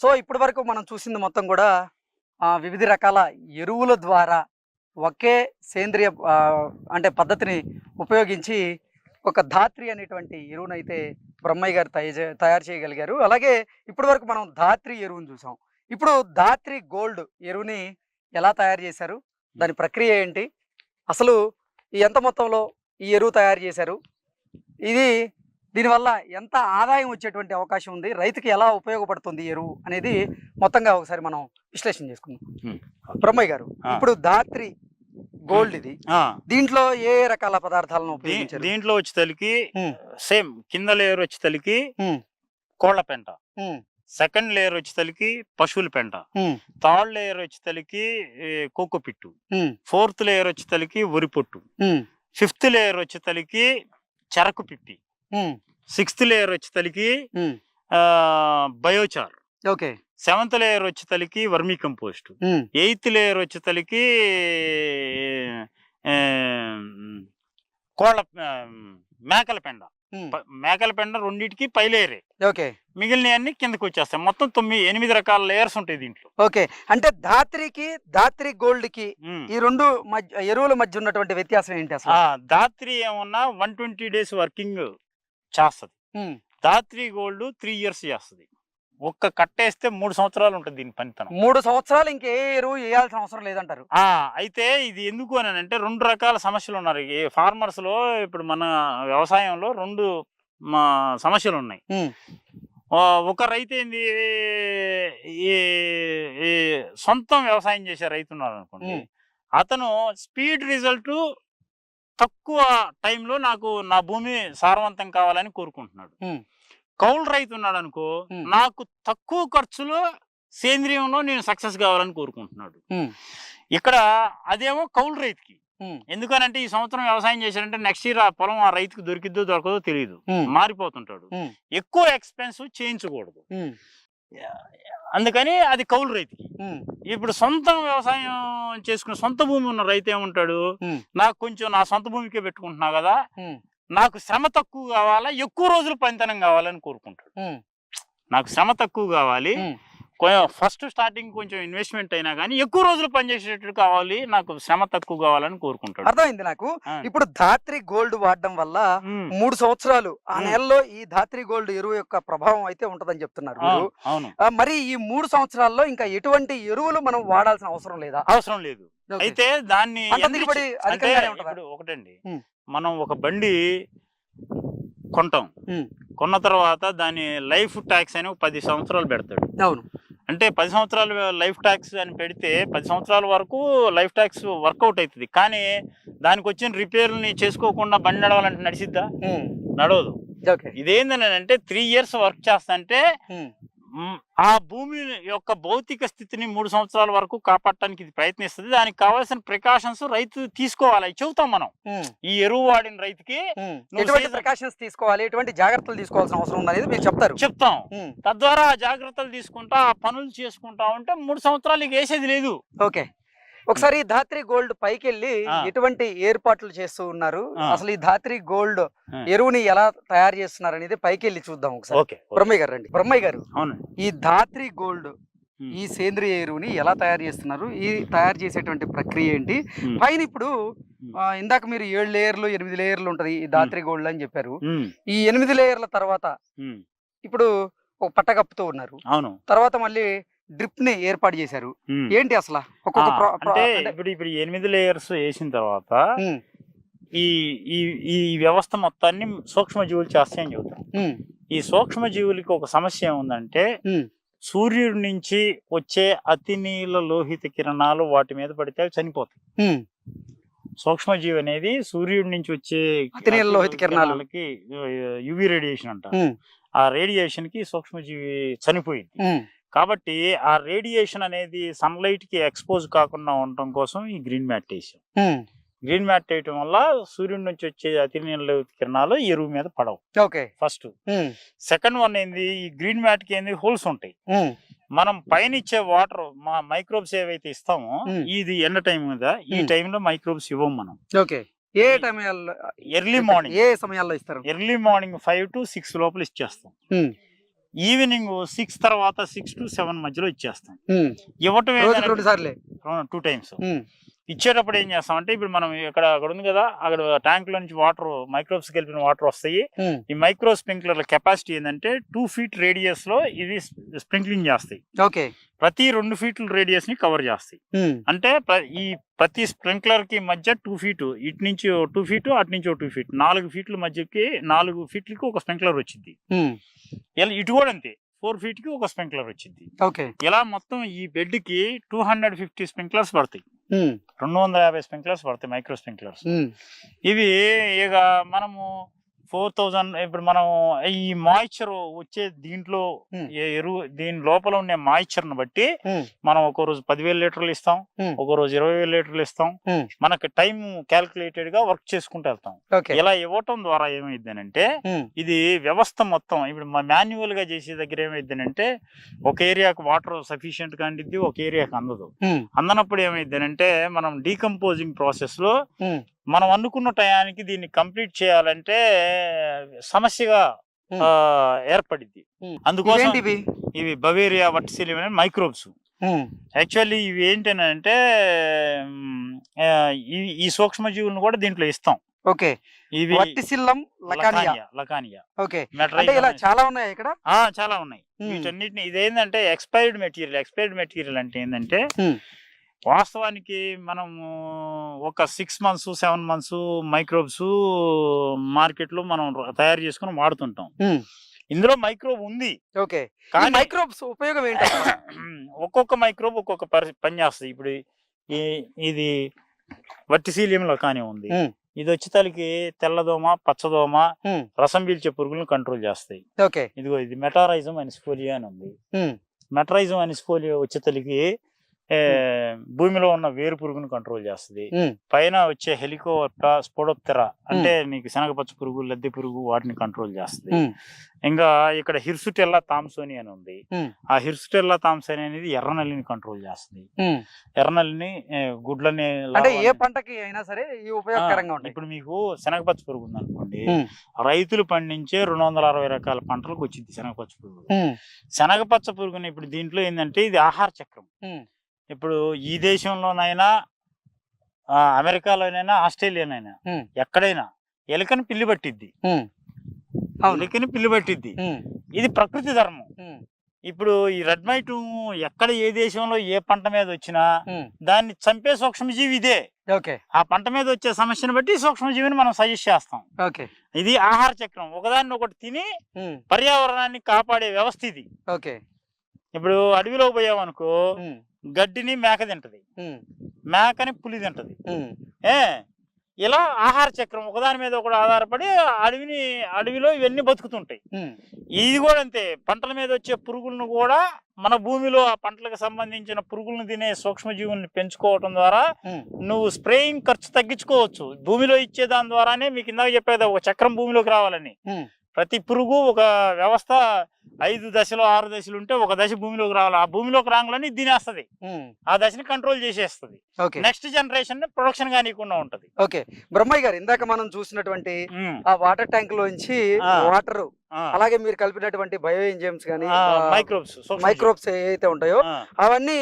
So ఇప్పటి వరకు మనం చూసింది మొత్తం కూడా వివిధ రకాల ఎరువుల ద్వారా ఒకే సేంద్రియ అంటే పద్ధతిని ఉపయోగించి ఒక ధాత్రి అనేటువంటి ఎరువునైతే బ్రహ్మయ్య గారు తయ తయారు చేయగలిగారు. అలాగే ఇప్పటి వరకు మనం ధాత్రి ఎరువును చూసాం. ఇప్పుడు ధాత్రి గోల్డ్ ఎరువుని ఎలా తయారు చేశారు? దాని ప్రక్రియ ఏంటి? అసలు ఎంత మొత్తంలో ఈ ఎరువు తయారు చేశారు? ఇది దీనివల్ల ఎంత ఆదాయం వచ్చేటువంటి అవకాశం ఉంది? రైతుకి ఎలా ఉపయోగపడుతుంది ఎరువు అనేది మొత్తంగా ఒకసారి మనం విశ్లేషణ చేసుకుందాం. బ్రహ్మయ్య గారు. ఇప్పుడు ధాత్రి గోల్డ్ ఇది. దీంట్లో ఏ రకాల పదార్థాలను ఉపయోగించారు? దీంట్లో వచ్చి తలికి. సేమ్ కింద లేయర్ వచ్చి తలికి. కోళ్ళ పెంట. సెకండ్ లేయర్ వచ్చి తలికి పశువుల పెంట. థర్డ్ లేయర్ వచ్చి తలికి కోకో పిట్టు. ఫోర్త్ లేయర్ వచ్చి తలికి వరి పొట్టు. ఫిఫ్త్ లేయర్ వచ్చి తలికి చెరకు పిప్పి సిక్స్త్ లేయర్ వచ్చి తలికి ఉమ్. బయోచార్. ఓకే. సెవెంత్ లేయర్ వచ్చి తలికి వర్మీ కంపోస్ట్. ఎయిత్ లేయర్ వచ్చి తలికి ఆ, కోళ్ళ మేకల పెండ. మేకల పెండ రెండింటికి పై లేయరే. ఓకే. మిగిలిన అన్ని కిందకి వచ్చేస్తాయి మొత్తం తొమ్మిది ఎనిమిది రకాల లేయర్స్ ఉంటాయి దీంట్లో. ఓకే. అంటే ధాత్రికి ధాత్రి గోల్డ్కి. ఈ రెండు ఎరువుల మధ్య ఉన్నటువంటి వ్యత్యాసం ఏంటి అసలు? ఆ దాత్రి ఏమన్నా వన్ ట్వంటీ డేస్ వర్కింగ్ చేస్తుంది. దాత్రి గోల్డ్ త్రీ ఇయర్స్ చేస్తుంది. ఒక్క కట్టేస్తే మూడు సంవత్సరాలు ఉంటుంది దీని పనితనం. మూడు సంవత్సరాలు ఇంకే ఎరువు వేయాల్సిన అవసరం లేదంటారు. ఆ అయితే ఇది ఎందుకు అని అంటే రెండు రకాల సమస్యలు ఉన్నారు. ఈ ఫార్మర్స్లో ఇప్పుడు మన వ్యవసాయంలో రెండు సమస్యలు ఉన్నాయి. ఒక రైతు ఏంది? సొంతం వ్యవసాయం చేసే రైతు ఉన్నారు అనుకోండి. అతను స్పీడ్ రిజల్ట్ తక్కువ టైంలో నాకు నా భూమి సారవంతం కావాలని కోరుకుంటున్నాడు. కౌలు రైతు ఉన్నాడు అనుకో. నాకు తక్కువ ఖర్చులో సేంద్రియంలో నేను సక్సెస్ కావాలని కోరుకుంటున్నాడు. ఇక్కడ అదేమో కౌలు రైతుకి. ఎందుకనంటే ఈ సంవత్సరం వ్యవసాయం చేశారంటే నెక్స్ట్ ఇయర్ ఆ పొలం ఆ రైతుకు దొరికిద్దో దొరకదో తెలియదు మారిపోతుంటాడు. ఎక్కువ ఎక్స్పెన్స్ చేయించకూడదు. అందుకని అది కౌలు రైతుకి ఉమ్, ఇప్పుడు సొంతం వ్యవసాయం చేసుకున్న సొంత భూమి ఉన్న రైతు ఏముంటాడు? ఉమ్. నాకు కొంచెం నా సొంత భూమికే పెట్టుకుంటున్నా కదా? ఉమ్, నాకు శ్రమ తక్కువ కావాలా? ఎక్కువ రోజులు పనితనం కావాలని కోరుకుంటాడు. నాకు శ్రమ తక్కువ కావాలి. ఫస్ట్ స్టార్టింగ్ కొంచెం ఇన్వెస్ట్మెంట్ అయినా కానీ ఎక్కువ రోజులు పనిచేసేటట్టు కావాలి నాకు శ్రమ తక్కువ కావాలని కోరుకుంటాడు అర్థమైంది నాకు. ఇప్పుడు ధాత్రి గోల్డ్ వాడడం వల్ల. మూడు సంవత్సరాలు ఆ. నెలలో ఈ ధాత్రి గోల్డ్ ఎరువు యొక్క ప్రభావం అయితే ఉంటదని చెప్తున్నారు మీరు ఈ మూడు సంవత్సరాల్లో ఇంకా ఎటువంటి ఎరువులు మనం వాడాల్సిన అవసరం లేదా అవసరం లేదు. అయితే దాన్ని ఒకటండి. మనం ఒక బండి కొంటాం. కొన్న తర్వాత దాని లైఫ్ ట్యాక్స్ అని పది సంవత్సరాలు పెడతాడు అవును అంటే పది సంవత్సరాలు లైఫ్ ట్యాక్స్ అని పెడితే పది సంవత్సరాల వరకు లైఫ్ ట్యాక్స్ వర్కౌట్ అవుతుంది. కానీ దానికి వచ్చిన రిపేర్ని చేసుకోకుండా బండి నడవాలంటే నడిచిద్దా నడవదు. ఓకే. ఇదేందని అంటే త్రీ ఇయర్స్ వర్క్ ఉమ్, మ్, ఆ భూమి యొక్క భౌతిక స్థితిని మూడు సంవత్సరాల వరకు కాపాడటానికి ఇది ప్రయత్నిస్తుంది. దానికి కావాల్సిన ప్రికాషన్స్ రైతు తీసుకోవాలి. చెబుతాం మనం. ఈ ఎరువు వాడిన రైతుకి ప్రికాషన్స్ తీసుకోవాలి? ఎటువంటి జాగ్రత్తలు తీసుకోవాల్సిన అవసరం ఉందనేది మీరు చెప్తారు. చెప్తాం. తద్వారా ఆ జాగ్రత్తలు తీసుకుంటా ఆ పనులు చేసుకుంటా ఉంటే మూడు సంవత్సరాలు ఇక వేసేది లేదు. ఓకే. ఒకసారి ఈ ధాత్రి గోల్డ్ పైకి వెళ్ళి. ఎటువంటి ఏర్పాట్లు చేస్తూ ఉన్నారు. అసలు ఈ ధాత్రి గోల్డ్. ఎరువుని ఎలా తయారు చేస్తున్నారు అనేది పైకి వెళ్ళి చూద్దాం ఒకసారి. బ్రహ్మయ్య గారు రండి. బ్రహ్మయ్య గారు ఈ ధాత్రి గోల్డ్. ఈ సేంద్రియ ఎరువుని ఎలా తయారు చేస్తున్నారు? ఈ తయారు చేసేటువంటి ప్రక్రియ ఏంటి. పైన ఇప్పుడు ఇందాక మీరు ఏడు లేయర్లు ఎనిమిది లేయర్లు ఉంటది ఈ ధాత్రి గోల్డ్ అని చెప్పారు. ఈ ఎనిమిది లేయర్ల తర్వాత ఇప్పుడు ఒక పట్ట కప్పుతూ ఉన్నారు. అవును. తర్వాత మళ్ళీ డ్రిప్ని ఏర్పాటు చేశారు. ఏంటి అసలు? ఒక్కొక్క ఇప్పుడు ఇప్పుడు ఎనిమిది లేయర్స్ వేసిన తర్వాత ఈ ఈ ఈ వ్యవస్థ మొత్తాన్ని సూక్ష్మజీవులు చేస్తాయని చెబుతాం ఈ సూక్ష్మజీవులకి ఒక సమస్య ఏముందంటే సూర్యుడి నుంచి వచ్చే అతి నీల లోహిత కిరణాలు వాటి మీద పడితే అవి చనిపోతాయి. సూక్ష్మజీవి అనేది సూర్యుడి నుంచి వచ్చే లోహిత కిరణాలు. యువి రేడియేషన్ అంట ఉమ్, ఆ రేడియేషన్కి సూక్ష్మజీవి చనిపోయింది. కాబట్టి ఆ రేడియేషన్ అనేది సన్లైట్కి ఎక్స్పోజ్ కాకుండా ఉండటం కోసం ఈ గ్రీన్ మ్యాట్ వేసాం. గ్రీన్ మ్యాట్ వేయటం వల్ల సూర్యుడి నుంచి వచ్చే అతి నీల కిరణాలు ఎరువు మీద పడవు. ఓకే ఫస్ట్ సెకండ్ వన్ ఏంది? ఈ గ్రీన్ మ్యాట్కి ఏంది? హోల్స్ ఉంటాయి. ఉమ్, మనం పైన ఇచ్చే వాటర్ మా మైక్రోబ్స్ ఏవైతే ఇస్తామో మ్మ్. ఇది ఎండ టైం కదా ఈ. టైంలో మైక్రోబ్స్ ఇవ్వం మనం. ఓకే ఏ సమయాల్లో ఎర్లీ మార్నింగ్ ఏ సమయాల్లో ఇస్తారు? Early morning five to six లోపల ఇచ్చేస్తాం. ఈవినింగ్ సిక్స్ తర్వాత సిక్స్ టు సెవెన్ మధ్యలో ఇచ్చేస్తాం. ఇవ్వటం టూ టైమ్స్. ఇచ్చేటప్పుడు ఏం చేస్తామంటే ఇప్పుడు మనం ఇక్కడ అక్కడ ఉంది కదా అక్కడ ట్యాంక్లో నుంచి వాటర్ మైక్రోబ్స్ కలిపిన వాటర్ వస్తాయి. ఈ మైక్రో స్ప్రింక్లర్ల కెపాసిటీ ఏంటంటే టూ ఫీట్ రేడియస్లో ఇది స్ప్రింక్లింగ్ చేస్తాయి ఓకే ప్రతి రెండు ఫీట్ల రేడియస్ని కవర్ చేస్తాయి. అంటే ఈ ప్రతి స్ప్రింక్లర్కి మధ్య టూ ఫీట్ ఇటు నుంచి టూ ఫీట్ అటు నుంచి టూ ఫీట్ నాలుగు ఫీట్ల మధ్యకి నాలుగు ఫీట్లకి ఒక స్ప్రింక్లర్ వచ్చింది. ఇలా ఇటు కూడా అంతే ఫోర్ ఫీట్కి ఒక స్ప్రింక్లర్ వచ్చింది ఓకే ఇలా మొత్తం ఈ బెడ్కి టూ హండ్రెడ్ ఫిఫ్టీ స్ప్రింక్లర్స్ పడతాయి. రెండు వందల యాభై స్ప్రింక్లర్స్ పడతాయి మైక్రో స్ప్రింక్లర్స్. ఇవి ఇక మనము ఫోర్ థౌజండ్ ఇప్పుడు మనం ఈ మాయిశ్చర్ వచ్చే దీంట్లో ఎరువు దీని లోపల ఉండే మాయిశ్చర్ని బట్టి. మనం ఒక రోజు పదివేల లీటర్లు ఇస్తాం. ఒక రోజు ఇరవై వేల లీటర్లు ఇస్తాం. మనకి టైం క్యాల్కులేటెడ్గా వర్క్ చేసుకుంటూ వెళ్తాం ఇలా ఇవ్వటం ద్వారా ఏమైందనంటే. ఇది వ్యవస్థ మొత్తం ఇప్పుడు మాన్యువల్గా చేసే దగ్గర ఏమైందనంటే ఒక ఏరియాకు వాటర్ సఫిషియెంట్గా అందిద్ది ఒక ఏరియాకి అందదు. అందనప్పుడు ఏమైందనంటే మనం డీకంపోజింగ్ ప్రాసెస్లో. మనం అనుకున్న టయానికి దీన్ని కంప్లీట్ చేయాలంటే సమస్యగా ఏర్పడింది. అందుకోసం ఇవి బవేరియా వట్సిలియం అనే మైక్రోబ్స్. యాక్చువల్లీ ఇవి ఆ, ఈ- సూక్ష్మజీవులను కూడా దీంట్లో ఇస్తాం. ఓకే. ఇవి వట్టిసిల్లం లకానియా. లకానియా ఓకే. అంటే ఇలా చాలా ఉన్నాయి ఇక్కడ? ఆ, చాలా ఉన్నాయి. వీటన్నిటిని ఇదేంటంటే ఎక్స్పైర్డ్ మెటీరియల్ ఎక్స్పైర్డ్ మెటీరియల్ అంటే ఏంటంటే. వాస్తవానికి మనము ఒక six months seven months microbes మార్కెట్లో మనం తయారు చేసుకుని వాడుతుంటాం. ఇందులో మైక్రోబ్ ఉంది. ఓకే. కానీ మైక్రోబ్స్ ఉపయోగం ఏంటి ఒక్కొక్క మైక్రోబ్ ఒక్కొక్క పరి పని చేస్తుంది ఇప్పుడు ఈ ఇది వర్టిసీలియంలో కానీ ఉంది. ఇది వచ్చేతలకి తెల్లదోమ పచ్చదోమ. రసం పీల్చే పురుగులను కంట్రోల్ చేస్తాయి. ఓకే. ఇదిగో ఇది మెటారైజం అనిస్ఫోలియా అని ఉంది. మెటరైజం అనిస్ఫోలియా వచ్చేతలకి ఏ, భూమిలో ఉన్న వేరు పురుగును కంట్రోల్ చేస్తుంది. పైన వచ్చే హెలికోవర్ప స్పోడోప్తెరా అంటే నీకు శనగపచ్చ పురుగు లద్దె పురుగు వాటిని కంట్రోల్ చేస్తుంది. ఇంకా ఇక్కడ హిర్సుటెల్లా థామ్సోని అని ఉంది. ఆ హిర్సుటెల్లా థామ్సోని అనేది ఎర్రనల్లిని కంట్రోల్ చేస్తుంది. ఎర్రనల్లిని గుడ్లని అంటే ఏ పంటకి అయినా సరే ఈ ఉపయోగకరంగా ఆ, ఉంటాయి ఇప్పుడు మీకు శనగపచ్చ పురుగు ఉంది అనుకోండి. రైతులు పండించే రెండు వందల అరవై రకాల పంటలకు వచ్చింది శనగపచ్చ పురుగు. శనగపచ్చ పురుగుని ఇప్పుడు దీంట్లో ఏంటంటే ఇది ఆహార చక్రం. ఇప్పుడు ఈ దేశంలోనైనా అమెరికాలోనైనా ఆస్ట్రేలియానైనా. ఎక్కడైనా ఎలుకని పిల్లి పట్టిద్ది. ఎలుకని పిల్లి పట్టిద్ది. ఇది ప్రకృతి ధర్మం. ఇప్పుడు ఈ రెడ్ మైట్ ఎక్కడ ఏ దేశంలో ఏ పంట మీద వచ్చినా. దాన్ని చంపే సూక్ష్మజీవి ఇదే. ఓకే. ఆ పంట మీద వచ్చే సమస్యను బట్టి సూక్ష్మజీవిని మనం సజెస్ట్ చేస్తాం. ఓకే. ఇది ఆహార చక్రం. ఒకదాన్ని ఒకటి తిని. పర్యావరణాన్ని కాపాడే వ్యవస్థ ఇది. ఓకే. ఇప్పుడు అడవిలో పోయామనుకో. గడ్డిని మేక తింటది. మేకని పులి తింటది. ఏ ఇలా ఆహార చక్రం ఒకదాని మీద ఒకటి ఆధారపడి అడవిని అడవిలో ఇవన్నీ బతుకుతుంటాయి. ఇది కూడా అంతే పంటల మీద వచ్చే పురుగులను కూడా మన భూమిలో ఆ పంటలకు సంబంధించిన పురుగులను తినే సూక్ష్మజీవుల్ని పెంచుకోవటం ద్వారా. నువ్వు స్ప్రేయింగ్ ఖర్చు తగ్గించుకోవచ్చు భూమిలో ఇచ్చే దాని ద్వారానే మీకు ఇందాక చెప్పేది ఒక చక్రం భూమిలోకి రావాలని. ప్రతి పురుగు ఒక వ్యవస్థ ఐదు దశలు ఆరు దశలు ఉంటే ఒక దశ భూమిలోకి రావాలి ఆ భూమిలోకి రాగాలని తినేస్తుంది. ఆ దశని కంట్రోల్ చేసేస్తుంది ఓకే నెక్స్ట్ జనరేషన్ ప్రొడక్షన్ కానీయకుండా ఉంటది ఓకే బ్రహ్మయ్య గారు ఇందాక మనం చూసినటువంటి. ఆ వాటర్ ట్యాంక్ లోంచి. వాటర్. అలాగే మీరు కలిపినటువంటి బయో ఎంజైమ్స్ కానీ మైక్రోబ్స్. మైక్రోబ్స్ ఏవైతే ఉంటాయో అవన్నీ.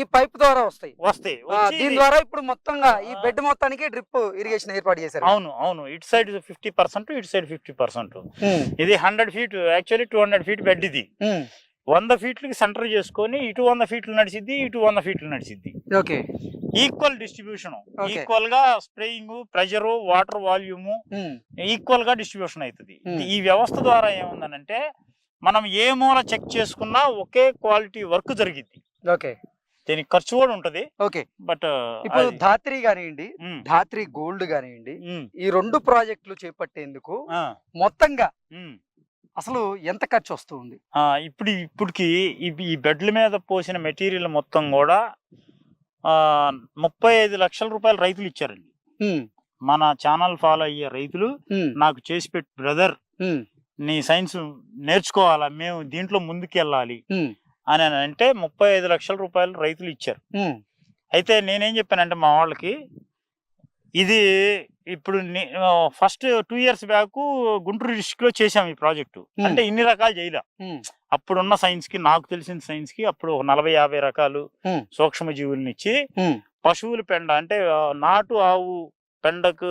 ఈ పైప్ ద్వారా వస్తాయి. వస్తాయి. దీని ద్వారా ఇప్పుడు మొత్తంగా ఈ. బెడ్ మొత్తానికి డ్రిప్ ఇరిగేషన్ ఏర్పాటు చేశారు. అవును అవును. ఇటు సైడ్ ఫిఫ్టీ పర్సెంట్ ఇటు సైడ్ ఫిఫ్టీ పర్సెంట్. ఇది hundred feet actually two hundred feet bed ఇది. వంద ఫీట్లకి సెంటర్ చేసుకొని ఇటు వంద ఫీట్లు నడిచిద్ది ఇటు వంద ఫీట్లు నడిచిద్ది. ఓకే. Equal distribution. ఈక్వల్గా స్ప్రేయింగ్ ప్రెషర్ వాటర్ వాల్యూమ్. ఈక్వల్గా డిస్ట్రిబ్యూషన్ అవుతుంది. ఈ వ్యవస్థ ద్వారా ఏముందనంటే మనం ఏ మూల చెక్ చేసుకున్నా ఒకే క్వాలిటీ వర్క్ జరిగింది ఓకే. దీనికి ఖర్చు కూడా ఉంటది. ఓకే. బట్ ఇప్పుడు ధాత్రి కానివ్వండి ధాత్రి గోల్డ్ కానివ్వండి ఈ రెండు ప్రాజెక్టులు చేపట్టేందుకు మొత్తంగా అసలు ఎంత ఖర్చు వస్తుంది? ఇప్పుడు ఇప్పటికి ఈ- బెడ్ల మీద పోసిన మెటీరియల్ మొత్తం కూడా ముప్పై ఐదు లక్షల రూపాయలు రైతులు ఇచ్చారండి. మన ఛానల్ ఫాలో అయ్యే రైతులు. నాకు చేసి పెట్టి బ్రదర్. నీ సైన్స్ నేర్చుకోవాలా? మేము దీంట్లో ముందుకెళ్ళాలి. అని అంటే ముప్పై ఐదు లక్షల రూపాయలు రైతులు ఇచ్చారు. అయితే నేనేం చెప్పానంటే మా వాళ్ళకి ఇది ఇప్పుడు first two years back Guntur డిస్టిక్లో చేసాం ఈ ప్రాజెక్టు. అంటే ఇన్ని రకాలు చేయలే అప్పుడున్న సైన్స్కి నాకు తెలిసిన సైన్స్కి అప్పుడు నలభై యాభై రకాలు. సూక్ష్మ జీవుల్ని ఇచ్చి ఉమ్, పశువుల పెండ అంటే నాటు ఆవు పెండకు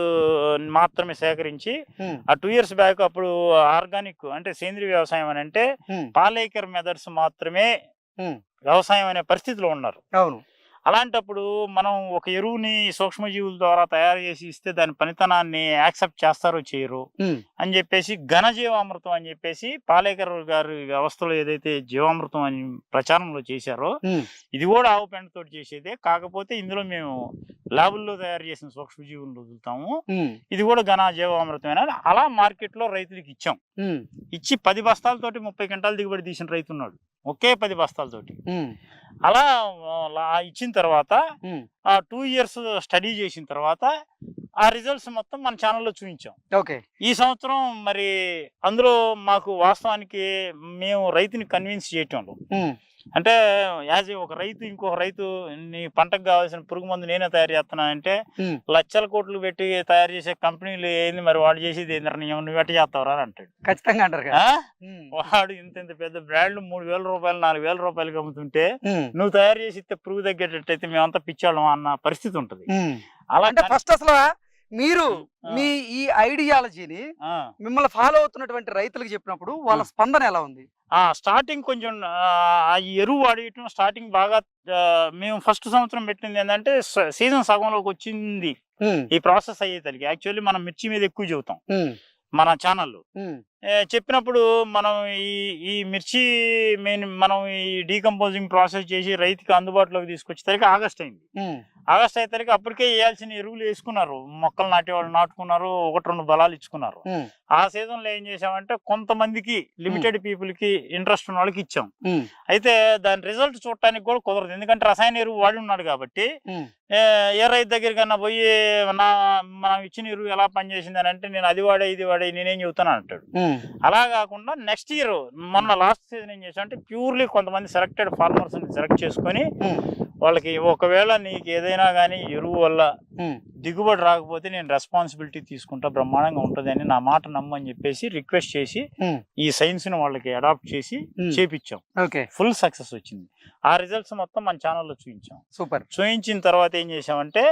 మాత్రమే సేకరించి ఆ టూ ఇయర్స్ బ్యాక్ అప్పుడు ఆర్గానిక్ అంటే సేంద్రియ వ్యవసాయం అని అంటే పాలేకర్ మెథడ్స్ మాత్రమే. వ్యవసాయం అనే పరిస్థితిలో ఉన్నారు. అవును. అలాంటప్పుడు మనం ఒక ఎరువుని సూక్ష్మజీవుల ద్వారా తయారు చేసి ఇస్తే దాని పనితనాన్ని యాక్సెప్ట్ చేస్తారో చేయరు అని చెప్పేసి ఘనజీవామృతం అని చెప్పేసి పాలేకర్ గారి వ్యవస్థలో ఏదైతే జీవామృతం అని ప్రచారంలో చేశారో ఇది కూడా ఆవు పెండతో చేసేదే. కాకపోతే ఇందులో మేము ల్యాబుల్లో తయారు చేసిన సూక్ష్మజీవులను వదులుతాము. ఇది కూడా ఘన జీవామృతమైన అలా మార్కెట్లో రైతులకు ఇచ్చాం. ఇచ్చి పది బస్తాలతోటి ముప్పై గంటలు దిగుబడి తీసిన రైతు ఉన్నాడు ఒకే పది బస్తాలతోటి అలా ఇచ్చిన తర్వాత ఆ టూ ఇయర్స్ స్టడీ చేసిన తర్వాత ఆ రిజల్ట్స్ మొత్తం మన ఛానల్లో చూపించాం. ఓకే. ఈ సంవత్సరం మరి అందులో మాకు వాస్తవానికి మేము రైతుని కన్విన్స్ చేయటంలో అంటే యాజ్ ఒక రైతు ఇంకొక రైతు నీ పంటకు కావాల్సిన పురుగు మందు నేనే తయారు చేస్తున్నానంటే ఉమ్, లక్షల కోట్లు పెట్టి తయారు చేసే కంపెనీలు ఏంది మరి? వాడు చేసేది ఏంది? నువ్వు ఎట్ట చేస్తావురా అని అంటాడు. ఖచ్చితంగా అంటారు వాడు ఇంత ఇంత పెద్ద బ్రాండ్లు మూడు వేల రూపాయలు నాలుగు వేల రూపాయలకి అమ్ముతుంటే నువ్వు తయారు చేసి ఇస్తే పురుగు తగ్గేటట్టయితే మేమంతా పిచ్చాళ్ళం అన్న పరిస్థితి ఉంటది. ఉమ్. అలా అంటే కానీ- ఫస్ట్ అసలు మీరు. మీ ఈ ఐడియాలజీని మిమ్మల్ని ఫాలో అవుతున్నటువంటి రైతులకు చెప్పినప్పుడు వాళ్ళ. స్పందన ఎలా ఉంది? స్టార్టింగ్ కొంచెం ఆ ఎరువు వాడేయటం స్టార్టింగ్ బాగా మేము ఫస్ట్ సంవత్సరం పెట్టింది ఏంటంటే సీజన్ సగంలోకి వచ్చింది. ఈ ప్రాసెస్ అయ్యేసరికి. యాక్చువల్లీ మనం మిర్చి మీద ఎక్కువ చెబుతాం మన ఛానల్లో. ఉమ్, చెప్పినప్పుడు మనం ఈ ఈ మిర్చి మెయిన్ మనం ఈ డీకంపోజింగ్ ప్రాసెస్ చేసి రైతుకి అందుబాటులోకి తీసుకొచ్చేసరికి ఆగస్ట్ అయింది. ఆగస్ట్ అయ్యేసరికి అప్పటికే వేయాల్సిన ఎరువులు వేసుకున్నారు. మొక్కలు నాటే వాళ్ళు నాటుకున్నారు ఒకటి రెండు బలాలు ఇచ్చుకున్నారు. ఆ సీజన్లో ఏం చేసామంటే కొంతమందికి లిమిటెడ్ పీపుల్కి ఇంట్రెస్ట్ ఉన్న వాళ్ళకి ఇచ్చాం. అయితే దాని రిజల్ట్ చూడటానికి కూడా కుదరదు. ఎందుకంటే రసాయన ఎరువు వాడి ఉన్నాడు కాబట్టి ఏ రైతు దగ్గరికన్నా పోయి నా మనం ఇచ్చిన ఎరువు ఎలా పనిచేసింది అని అంటే నేను అది వాడే ఇది వాడే నేనేం చెబుతాను అంటాడు. అలా కాకుండా నెక్స్ట్ ఇయర్ మొన్న లాస్ట్ సీజన్ ఏం చేసాం అంటే ప్యూర్లీ కొంతమంది సెలెక్టెడ్ ఫార్మర్స్ సెలెక్ట్ చేసుకొని వాళ్ళకి ఒకవేళ నీకు ఏదైనా కానీ ఎరువు వల్ల దిగుబడి రాకపోతే నేను రెస్పాన్సిబిలిటీ తీసుకుంటా బ్రహ్మాండంగా ఉంటుంది అని నా మాట నమ్మని చెప్పేసి రిక్వెస్ట్ చేసి ఈ సైన్స్ని వాళ్ళకి అడాప్ట్ చేసి. చేపించాం. ఓకే. ఫుల్ సక్సెస్ వచ్చింది. ఆ రిజల్ట్స్ మొత్తం మన ఛానల్లో చూపించాం సూపర్. చూపించిన తర్వాత ఏం చేసామంటే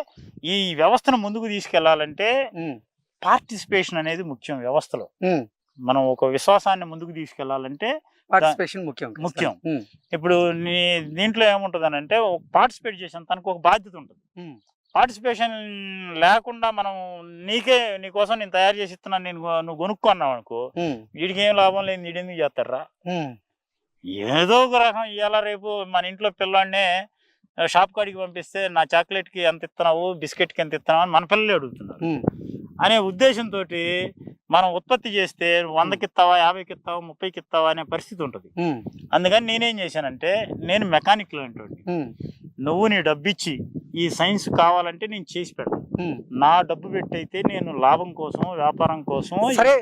ఈ వ్యవస్థను ముందుకు తీసుకెళ్ళాలంటే పార్టిసిపేషన్ అనేది ముఖ్యం వ్యవస్థలో. మనం ఒక విశ్వాసాన్ని ముందుకు తీసుకెళ్ళాలంటే పార్టిసిపేషన్ ముఖ్యం ముఖ్యం. ఇప్పుడు నీ దీంట్లో ఏముంటుంది అని అంటే పార్టిసిపేట్ చేసాం తనకు ఒక బాధ్యత ఉంటుంది. పార్టిసిపేషన్ లేకుండా మనం నీకే నీకోసం నేను తయారు చేసి ఇస్తున్నాను నేను నువ్వు కొనుక్కున్నావు అనుకో ఉమ్, వీడికి ఏం లాభం లేదు నీడెందుకు చేస్తారా ఏదో ఒక రకం ఇవాళ రేపు మన ఇంట్లో పిల్లాడినే షాప్ కాడికి పంపిస్తే నా చాక్లెట్కి ఎంత ఇస్తున్నావు బిస్కెట్కి ఎంత ఇస్తున్నావు అని మన పిల్లలే అడుగుతున్నారు. అనే ఉద్దేశంతో మనం ఉత్పత్తి చేస్తే వందకి ఇస్తావా యాభైకి ఇస్తావా ముప్పైకి ఇస్తావా అనే పరిస్థితి ఉంటుంది. అందుకని నేనేం చేశానంటే నేను మెకానిక్ లాంటి నువ్వు నీ డబ్బు ఇచ్చి ఈ సైన్స్ కావాలంటే నేను చేసి పెడతాను. నా డబ్బు పెట్టి అయితే నేను లాభం కోసం వ్యాపారం కోసం సరే